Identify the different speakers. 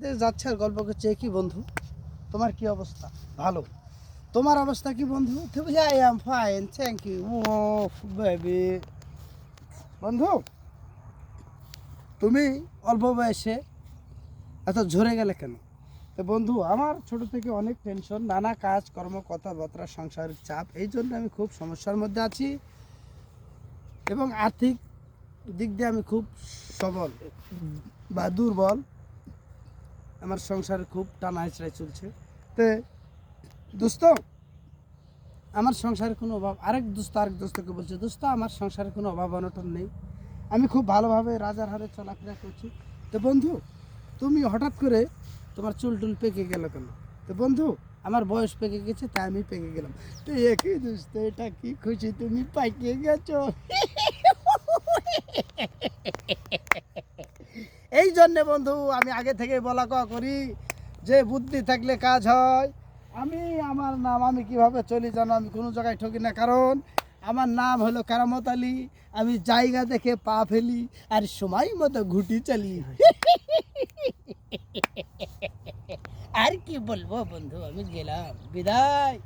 Speaker 1: যাচ্ছে আর গল্প করছে, "এ কি বন্ধু? তোমার কি অবস্থা? ভালো। তোমার অবস্থা কি বন্ধু? I am fine thank you O baby বন্ধু, তুমি অল্প বয়সে এত ঝরে গেলে কেন? তো বন্ধু, আমার ছোট থেকে অনেক টেনশন নানা কাজ, কর্ম, কথাবার্তা সংসারের চাপ, এই জন্য আমি খুব সমস্যার মধ্যে আছি এবং আর্থিক দিক দিয়ে আমি খুব সবল বা দুর্বল। আমার সংসার খুব টানা হেঁচড়াই চলছে। তে, দোস্ত, আমার সংসারে কোনো অভাব আরেক দোস্ত, আরেক দোস্তকে বলছে, দোস্ত, আমার সংসারে কোনো অভাব অনটন নেই। আমি খুব ভালোভাবে রাজার হারে চলাফেরা করছি। তো বন্ধু, তুমি হঠাৎ করে তোমার চুল টুল পেকে গেল কেন? তো বন্ধু, আমার বয়স পেকে গেছে, তাই আমি পেকে গেলাম। তো একই দোস্ত, এটা কি খুশি তুমি পাইকে গেছো? এই জন্যে বন্ধু আমি আগে থেকে বলা কওয়া করি যে বুদ্ধি থাকলে কাজ হয়। আমি আমার নাম আমি কীভাবে চলি জানো, আমি কোনো জায়গায় ঠকি না। কারণ আমার নাম হলো কারামত আলী, আমি জায়গা দেখে পা ফেলি আর সময় মতো ঘুটি চালি। আর কি বলব বন্ধু, আমি গেলাম। বিদায়।